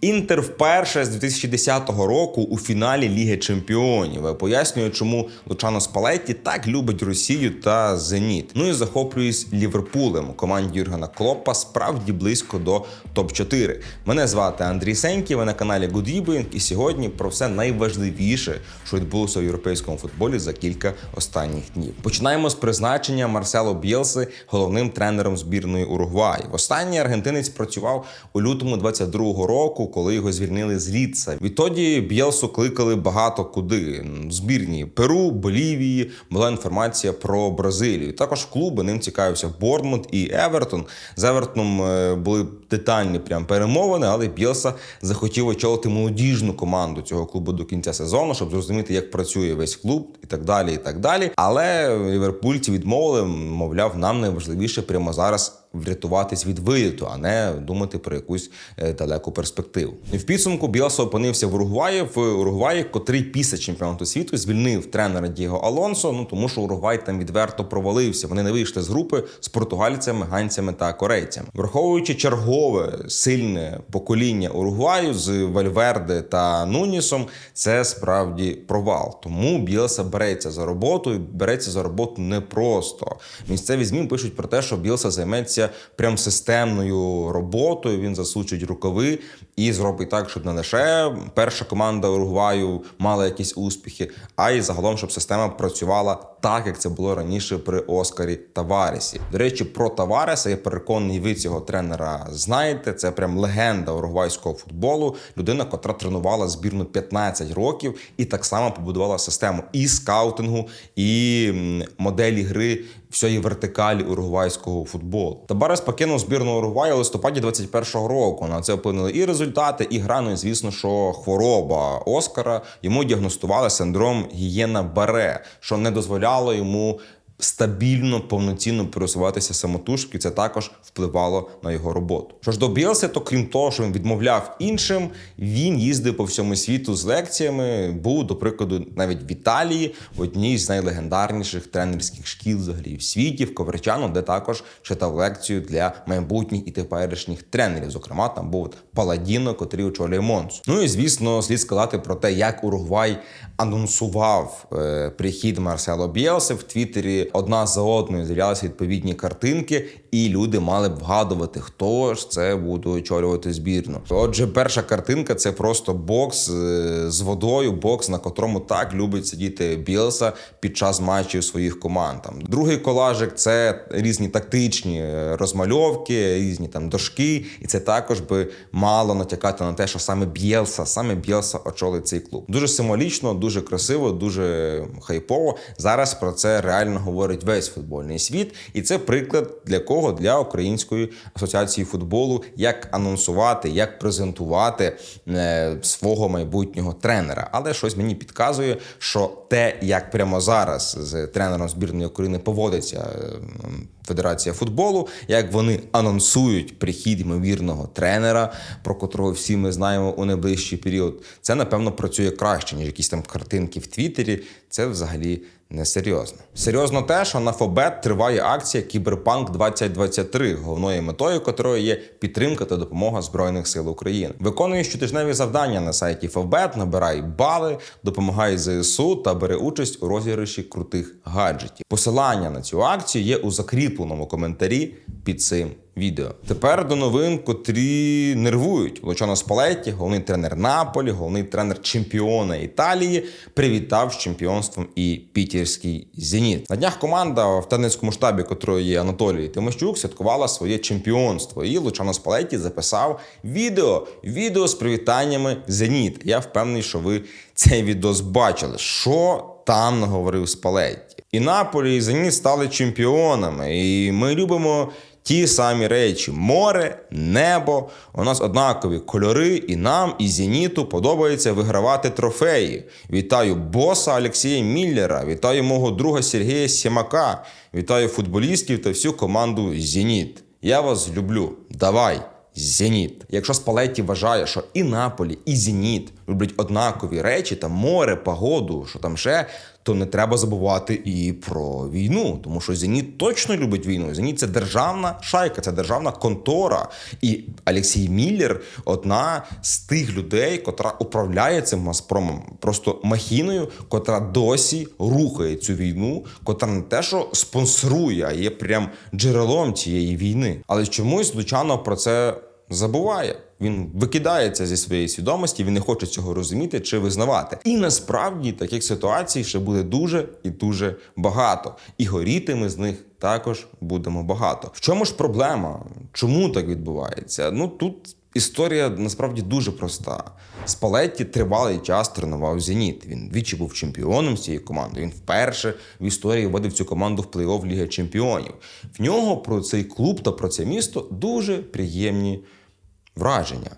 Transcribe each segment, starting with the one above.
Інтер вперше з 2010 року у фіналі Ліги Чемпіонів. Пояснює, чому Лучано Спалетті так любить Росію та Зеніт. Ну і захоплююсь Ліверпулем. Команді Юргена Клопа справді близько до топ-4. Мене звати Андрій Сенький, ви на каналі Good і сьогодні про все найважливіше, що відбулося у європейському футболі за кілька останніх днів. Починаємо з призначення Марсело Бєлси головним тренером збірної Уругваї. Востаннє аргентинець працював у лютому 22-го року, коли його звільнили з Ліца. Відтоді Бєлсу кликали багато куди. Збірні Перу, Болівії була інформація про Бразилію. Також клуби ним цікавився Борнмут і Евертон. З Евертоном е, були детальні прям перемовини, але Бєлса захотів очолити молодіжну команду цього клубу до кінця сезону, щоб зрозуміти, як працює весь клуб і так далі. І так далі. Але ліверпульці відмовили, мовляв, нам найважливіше прямо зараз врятуватись від виліту, а не думати про якусь е, далеку перспективу. В підсумку Біелса опинився в Уругваї, в Уругваї, котрий після чемпіонату світу звільнив тренера Діго Алонсо. Ну тому що Уругвай там відверто провалився. Вони не вийшли з групи з португальцями, ганцями та корейцями, враховуючи чергове сильне покоління Уругваю з Вальверде та Нунісом. Це справді провал. Тому Біелса береться за роботу і береться за роботу непросто. Місцеві змі пишуть про те, що Біелса займеться прям системною роботою. Він засучить рукави і зробить так, щоб не лише перша команда Уругваю мала якісь успіхи, а й загалом, щоб система працювала так, як це було раніше при Оскарі Таваресі. До речі, про Тавареса я переконаний, ви цього тренера знаєте. Це прям легенда уругвайського футболу. Людина, котра тренувала збірну 15 років і так само побудувала систему і скаутингу, і моделі гри всієї вертикалі уругвайського футболу. Табарес покинув збірну Уругваю у листопаді 21-го року. На це вплинули і результати, і гра. Ну і звісно, що хвороба Оскара йому діагностували синдром гієна Баре, що не дозволяло йому. Стабільно, повноцінно пересуватися самотужки, це також впливало на його роботу. Що ж до Білси, то крім того, що він відмовляв іншим, він їздив по всьому світу з лекціями. Був, до прикладу, навіть в Італії, в одній з найлегендарніших тренерських шкіл взагалі в світі, в Коверчану, де також читав лекцію для майбутніх і теперішніх тренерів. Зокрема, там був Паладіно, котрий очолює Монсу. Ну і звісно, слід сказати про те, як Уругвай анонсував е, прихід Марсело Біелси в Твіттері. Одна за одною з'являлися відповідні картинки, і люди мали б вгадувати, хто ж це буде очолювати збірну. Отже, перша картинка це просто бокс е, з водою, бокс, на котрому так любить сидіти Біелса під час матчів своїх команд. Там другий колажик це різні тактичні е, розмальовки, різні там дошки, і це також би мало натякати на те, що саме Б'єлса, саме Б'єлса очолить цей клуб. Дуже символічно, дуже красиво, дуже хайпово. Зараз про це реально говорить весь футбольний світ, і це приклад для кого? Для Української асоціації футболу, як анонсувати, як презентувати е, свого майбутнього тренера. Але щось мені підказує, що те, як прямо зараз з тренером збірної України поводиться е, Федерація футболу, як вони анонсують прихід ймовірного тренера, про котрого всі ми знаємо у найближчий період. Це напевно працює краще ніж якісь там картинки в Твіттері. Це взагалі не серйозно. Серйозно те, що на Фобет триває акція Кіберпанк 2023, головною метою котрої є підтримка та допомога Збройних сил України. Виконує щотижневі завдання на сайті Фобет, набирай бали, допомагай ЗСУ та бере участь у розіграші крутих гаджетів. Посилання на цю акцію є у закріпленому коментарі під цим відео. Тепер до новин, котрі нервують. Лучано Спалетті, головний тренер Наполі, головний тренер чемпіона Італії, привітав з чемпіонством і пітерський зеніт. На днях команда в тренерському штабі, котрої є Анатолій Тимощук, святкувала своє чемпіонство. І Лучано Спалетті записав відео. Відео з привітаннями Зеніт. Я впевнений, що ви цей відос бачили. Що там наговорив Спалетті? І Наполі, і Зеніт стали чемпіонами. І ми любимо ті самі речі: море, небо. У нас однакові кольори, і нам, і Зеніту подобається вигравати трофеї. Вітаю боса Олексія Міллера, вітаю мого друга Сергія Сімака, вітаю футболістів та всю команду Зеніт. Я вас люблю. Давай, Зеніт. Якщо Спалетті вважає, що і Наполі, і Зеніт люблять однакові речі, там море, погоду, що там ще, то не треба забувати і про війну, тому що Зеніт точно любить війну. Зеніт це державна шайка, це державна контора. І Олексій Міллер одна з тих людей, котра управляє цим Газпромом, просто махіною, котра досі рухає цю війну, котра не те, що спонсорує, а є прям джерелом цієї війни. Але чомусь Лучано про це забуває. Він викидається зі своєї свідомості, він не хоче цього розуміти чи визнавати. І насправді таких ситуацій ще буде дуже і дуже багато. І горіти ми з них також будемо багато. В чому ж проблема? Чому так відбувається? Ну тут. Історія насправді дуже проста. Спалетті тривалий час тренував Зеніт. Він двічі був чемпіоном цієї команди. Він вперше в історії вводив цю команду в плей-офф Ліги Чемпіонів. В нього про цей клуб та про це місто дуже приємні враження.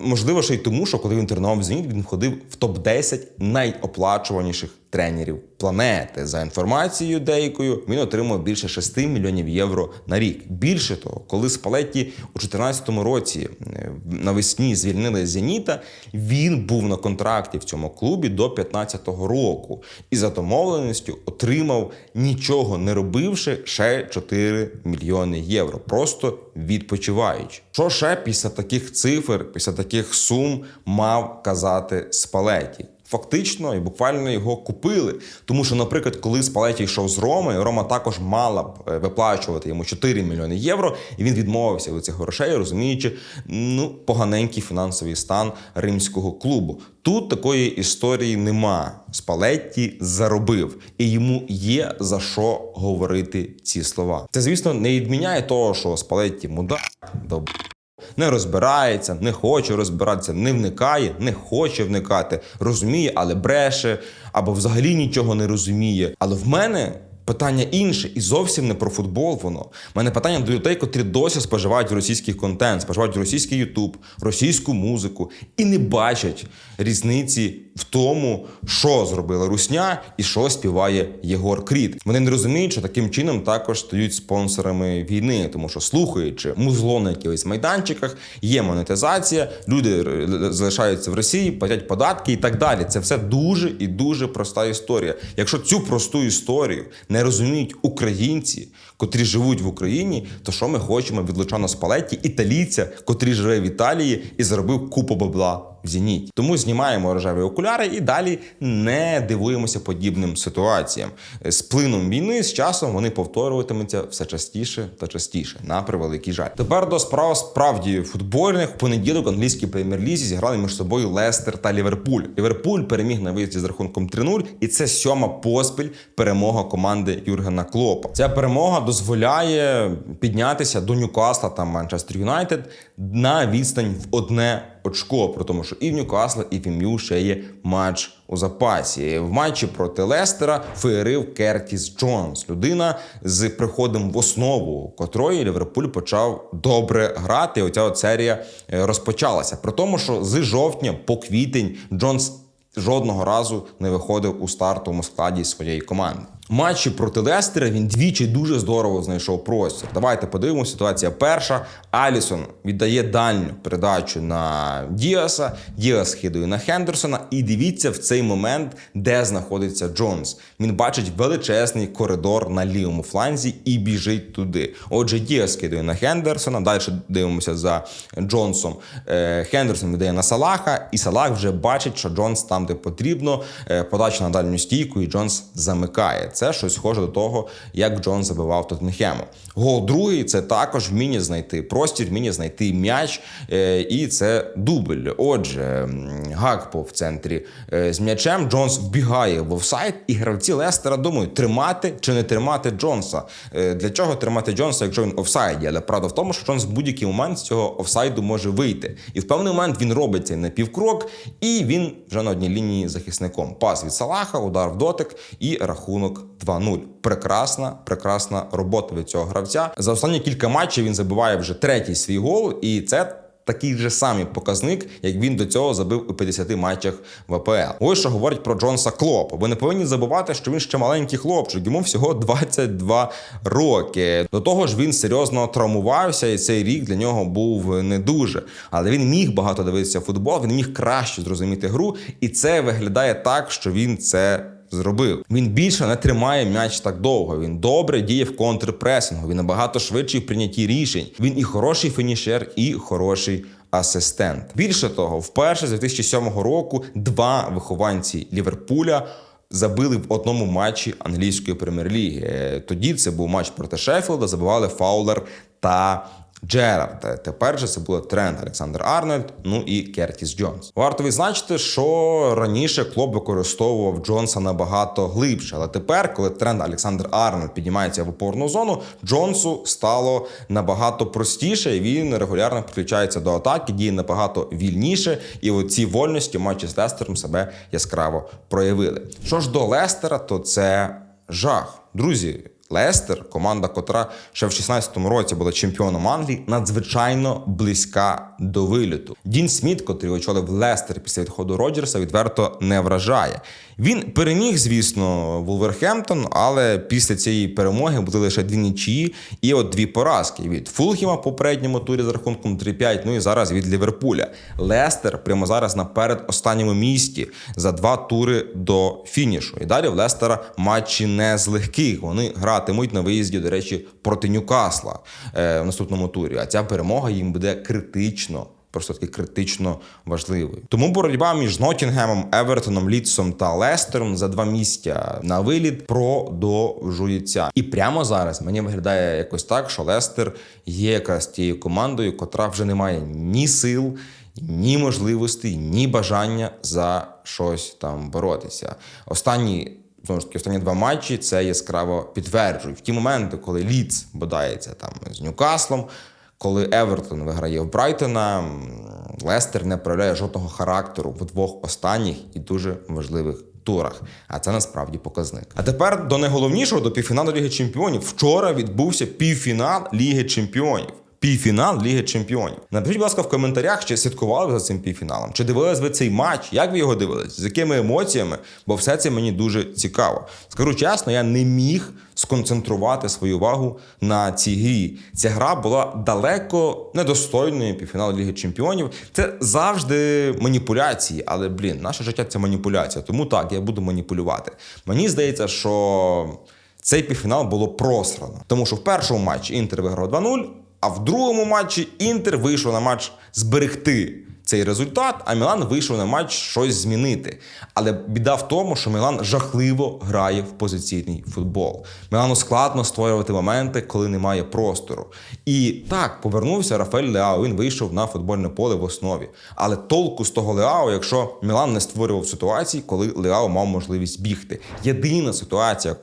Можливо, ще й тому, що коли він тренував Зеніт, він входив в топ-10 найоплачуваніших тренерів планети. За інформацією деякою, він отримав більше 6 мільйонів євро на рік. Більше того, коли Спалетті у 2014 році е, навесні звільнили Зеніта, він був на контракті в цьому клубі до 2015 року і за домовленістю отримав нічого не робивши ще 4 мільйони євро, просто відпочиваючи. Що ще після таких цифр, після таких сум мав казати Спалеті? Фактично і буквально його купили. Тому що, наприклад, коли Спалеті йшов з Роми, Рома також мала б е, виплачувати йому 4 мільйони євро, і він відмовився від цих грошей, розуміючи ну поганенький фінансовий стан римського клубу. Тут такої історії нема. Спалетті заробив, і йому є за що говорити ці слова. Це, звісно, не відміняє того, що Спалетті мудак, доб не розбирається, не хоче розбиратися, не вникає, не хоче вникати, розуміє, але бреше, або взагалі нічого не розуміє. Але в мене. Питання інше, і зовсім не про футбол. Воно У мене питання до людей, котрі досі споживають російський контент, споживають російський Ютуб, російську музику і не бачать різниці в тому, що зробила Русня і що співає Єгор Кріт. Вони не розуміють, що таким чином також стають спонсорами війни, тому що слухаючи музло на якихось майданчиках, є монетизація, люди залишаються в Росії, платять податки і так далі. Це все дуже і дуже проста історія. Якщо цю просту історію не розуміють українці, котрі живуть в Україні, то що ми хочемо від Лучано Спалетті, італійця, котрий живе в Італії і заробив купу бабла в Зеніті. Тому знімаємо рожеві окуляри і далі не дивуємося подібним ситуаціям. З плином війни з часом вони повторюватимуться все частіше та частіше. На превеликий жаль. Тепер до справ справді футбольних в понеділок англійській прем'єр-лізі зіграли між собою Лестер та Ліверпуль. Ліверпуль переміг на виїзді з рахунком 3-0, і це сьома поспіль перемога команди Юргена Клопа. Ця перемога дозволяє піднятися до Ньюкасла та Манчестер Юнайтед на відстань в одне очко, при тому, що і в Ньюкасла, і в ім'ю ще є матч у запасі. В матчі проти Лестера феєрив Кертіс Джонс, людина з приходом в основу, котрої Ліверпуль почав добре грати. Оця серія е, розпочалася. При тому, що з жовтня по квітень Джонс жодного разу не виходив у стартовому складі своєї команди. Матчі проти Лестера він двічі дуже здорово знайшов простір. Давайте подивимося. Ситуація перша. Алісон віддає дальню передачу на Діаса. Діас хидує на Хендерсона. І дивіться в цей момент, де знаходиться Джонс. Він бачить величезний коридор на лівому фланзі і біжить туди. Отже, Діас кидає на Хендерсона. Далі дивимося за Джонсом. Е, Хендерсон віддає на Салаха, і Салах вже бачить, що Джонс там, де потрібно. Е, Подача на дальню стійку, і Джонс замикає. Це щось схоже до того, як Джонс забивав Тоттенхему. Гол другий це також вміння знайти простір, вміння знайти м'яч, е, і це дубль. Отже, Гакпо в центрі е, з м'ячем. Джонс вбігає в офсайд, і гравці Лестера думають, тримати чи не тримати Джонса. Е, Для чого тримати Джонса, якщо він офсайді? Але правда в тому, що Джонс в будь-який момент з цього офсайду може вийти. І в певний момент він робить цей напівкрок, і він вже на одній лінії захисником. Пас від Салаха, удар в дотик і рахунок 2-0. Прекрасна, прекрасна робота від цього гравця. За останні кілька матчів він забиває вже третій свій гол, і це такий же самий показник, як він до цього забив у 50 матчах в АПЛ. Ось що говорить про Джонса Клопа. Ви не повинні забувати, що він ще маленький хлопчик, йому всього 22 роки. До того ж, він серйозно травмувався, і цей рік для нього був не дуже. Але він міг багато дивитися футбол, він міг краще зрозуміти гру, і це виглядає так, що він це. Зробив він більше не тримає м'яч так довго. Він добре діє в контрпресингу. Він набагато швидший в прийнятті рішень. Він і хороший фінішер, і хороший асистент. Більше того, вперше з 2007 року два вихованці Ліверпуля. Забили в одному матчі англійської прем'єр-ліги. Е, Тоді це був матч проти Шеффілда, забивали Фаулер та Джерард. Тепер же це було Трент Олександр Арнольд, ну і Кертіс Джонс. Варто відзначити, що раніше клуб використовував Джонса набагато глибше, але тепер, коли Трент Олександр Арнольд піднімається в опорну зону, Джонсу стало набагато простіше. і Він регулярно підключається до атаки, діє набагато вільніше, і оці вольності матчі з Лестером себе яскраво проявили. Що ж до Лестера, то це жах, друзі. Лестер, команда, котра ще в 16-му році була чемпіоном Англії, надзвичайно близька до виліту. Дін Сміт, котрий очолив Лестер після відходу Роджерса, відверто не вражає. Він переміг, звісно, Вулверхемптон, але після цієї перемоги були лише дві нічиї і от дві поразки від Фулхіма в попередньому турі за рахунком 3-5, ну і зараз від Ліверпуля. Лестер прямо зараз на перед останньому місці за два тури до фінішу. І далі в Лестера матчі не з легких. Вони гратимуть на виїзді, до речі, проти Ньюкасла е, в наступному турі. А ця перемога їм буде критично. Просто таки критично важливою. Тому боротьба між Ноттінгемом, Евертоном, Літсом та Лестером за два місця на виліт продовжується. І прямо зараз мені виглядає якось так, що Лестер є якраз тією командою, котра вже не має ні сил, ні можливостей, ні бажання за щось там боротися. Останні. Знову ж таки, останні два матчі це яскраво підтверджують. В ті моменти, коли Ліц бодається там з Ньюкаслом, коли Евертон виграє в Брайтона, Лестер не проявляє жодного характеру в двох останніх і дуже важливих турах. А це насправді показник. А тепер до найголовнішого до півфіналу Ліги Чемпіонів. Вчора відбувся півфінал Ліги Чемпіонів. Півфінал Ліги Чемпіонів. Напишіть, будь ласка, в коментарях, чи слідкували ви за цим півфіналом, чи дивились ви цей матч, як ви його дивились, з якими емоціями, бо все це мені дуже цікаво. Скажу чесно, я не міг сконцентрувати свою увагу на цій грі. Ця гра була далеко недостойною півфіналу Ліги Чемпіонів. Це завжди маніпуляції, але блін, наше життя це маніпуляція. Тому так, я буду маніпулювати. Мені здається, що цей півфінал було просрано, тому що в першому матчі Інтер виграв 2-0. А в другому матчі Інтер вийшов на матч зберегти цей результат, а Мілан вийшов на матч щось змінити. Але біда в тому, що Мілан жахливо грає в позиційний футбол. Мілану складно створювати моменти, коли немає простору. І так повернувся Рафаель Леао. Він вийшов на футбольне поле в основі. Але толку з того Леао, якщо Мілан не створював ситуації, коли Леао мав можливість бігти. Єдина ситуація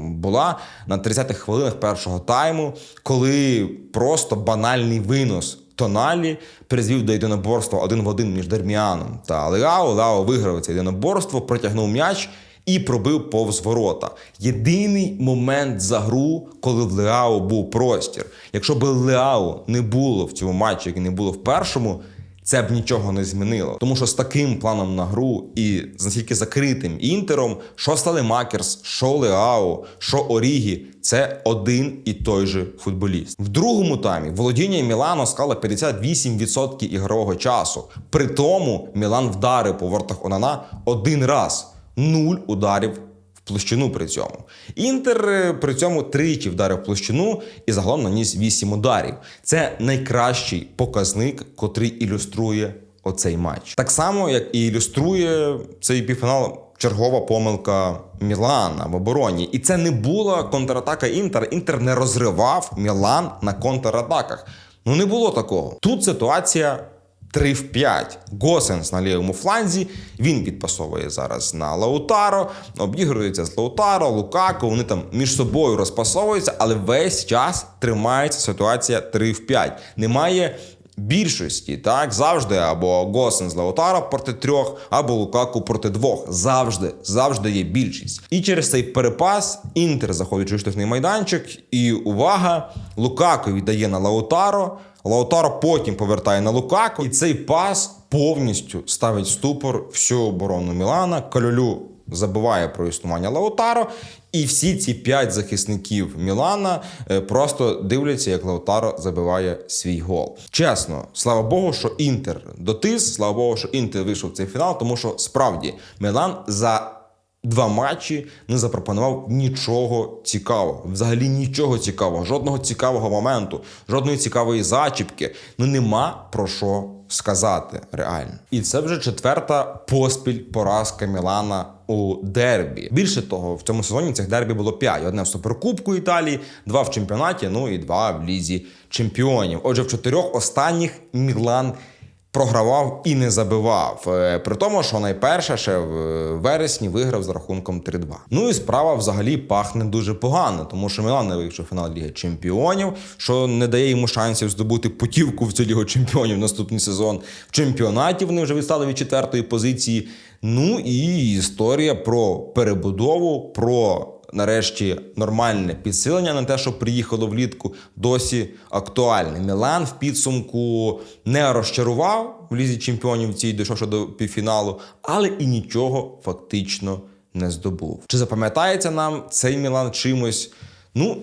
була на 30-х хвилинах першого тайму, коли просто банальний винос. Тоналі призвів до єдиноборства один в один між Дерміаном та Леао. Леао виграв це єдиноборство, протягнув м'яч і пробив повз ворота. Єдиний момент за гру, коли в Леао був простір. Якщо б Леао не було в цьому матчі, як і не було в першому. Це б нічого не змінило, тому що з таким планом на гру і з настільки закритим інтером, що Сталемакерс, що Леао, що Орігі, це один і той же футболіст. В другому таймі володіння Мілану склало 58% ігрового часу. При тому Мілан вдарив по вортах Онана один раз, нуль ударів площину при цьому. Інтер е, при цьому тричі вдарив площину і загалом наніс 8 ударів. Це найкращий показник, котрий ілюструє оцей матч. Так само, як і ілюструє цей півфінал. Чергова помилка Мілана в обороні, і це не була контратака Інтер. Інтер не розривав Мілан на контратаках. Ну не було такого. Тут ситуація 3 в 5. Госенс на лівому фланзі. Він підпасовує зараз на Лаутаро, обігрується з Лаутаро, Лукако. Вони там між собою розпасовуються, але весь час тримається ситуація 3 в 5. Немає. Більшості так завжди або Госен з Лаутара проти трьох, або Лукаку проти двох. Завжди, завжди є більшість. І через цей перепас Інтер заходить у штрафний майданчик. І увага! Лукаку віддає на Лаутаро. Лаутаро потім повертає на Лукаку, і цей пас повністю ставить ступор всю оборону Мілана. Кальолю забуває про існування Лаутаро, і всі ці п'ять захисників Мілана е, просто дивляться, як Лаутаро забиває свій гол. Чесно, слава Богу, що Інтер дотис, слава Богу, що Інтер вийшов в цей фінал, тому що справді Мілан за два матчі не запропонував нічого цікавого. Взагалі нічого цікавого, жодного цікавого моменту, жодної цікавої зачіпки. Ну нема про що сказати реально. І це вже четверта поспіль поразка Мілана у дербі. Більше того, в цьому сезоні цих дербі було п'ять: одне в суперкубку Італії, два в чемпіонаті, ну і два в лізі чемпіонів. Отже, в чотирьох останніх Мілан програвав і не забивав. Е, При тому, що найперше ще в вересні виграв з рахунком 3-2. Ну і справа взагалі пахне дуже погано, тому що Мілан не вийшов фінал Ліги Чемпіонів, що не дає йому шансів здобути путівку в цю Лігу Чемпіонів наступний сезон. В чемпіонаті вони вже відстали від четвертої позиції. Ну і історія про перебудову, про нарешті нормальне підсилення на те, що приїхало влітку, досі актуальне. Мілан в підсумку не розчарував в лізі чемпіонів цій, дійшовши до півфіналу, але і нічого фактично не здобув. Чи запам'ятається нам цей Мілан чимось? Ну,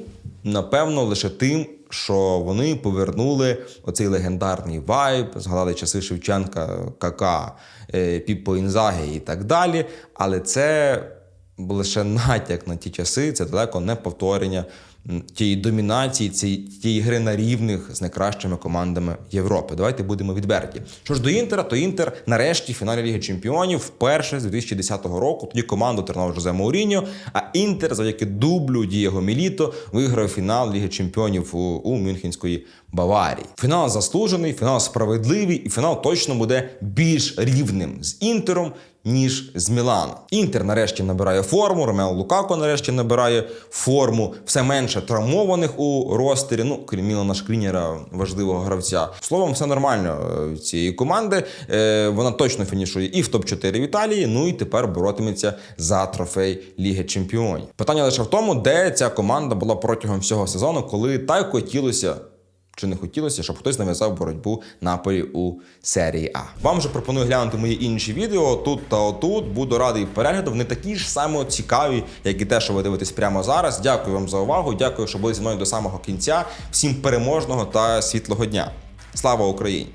напевно, лише тим, що вони повернули оцей легендарний вайб, згадали часи Шевченка, Кака, е, Піппо Інзагі і так далі. Але це лише натяк на ті часи, це далеко не повторення тієї домінації, цієї, тієї гри на рівних з найкращими командами Європи. Давайте будемо відверті. Що ж до Інтера, то Інтер нарешті в фіналі Ліги Чемпіонів вперше з 2010 року. Тоді команду тренував Жозе Мауріньо, а Інтер завдяки дублю Дієго Міліто виграв фінал Ліги Чемпіонів у, у Мюнхенської Баварії. Фінал заслужений, фінал справедливий, і фінал точно буде більш рівним з Інтером. Ніж з Міланом. Інтер нарешті набирає форму, Ромео Лукако нарешті набирає форму, все менше травмованих у ростері. Ну, крім Мілана Шкрінєра, важливого гравця. Словом, все нормально е, цієї команди. Е, Вона точно фінішує і в топ-4 в Італії. Ну і тепер боротиметься за трофей Ліги Чемпіонів. Питання лише в тому, де ця команда була протягом всього сезону, коли так хотілося. Чи не хотілося, щоб хтось нав'язав боротьбу Наполі у серії А. Вам же пропоную глянути мої інші відео тут та отут. Буду радий перегляду. Вони такі ж само цікаві, як і те, що ви дивитесь прямо зараз. Дякую вам за увагу. Дякую, що були зі мною до самого кінця. Всім переможного та світлого дня. Слава Україні!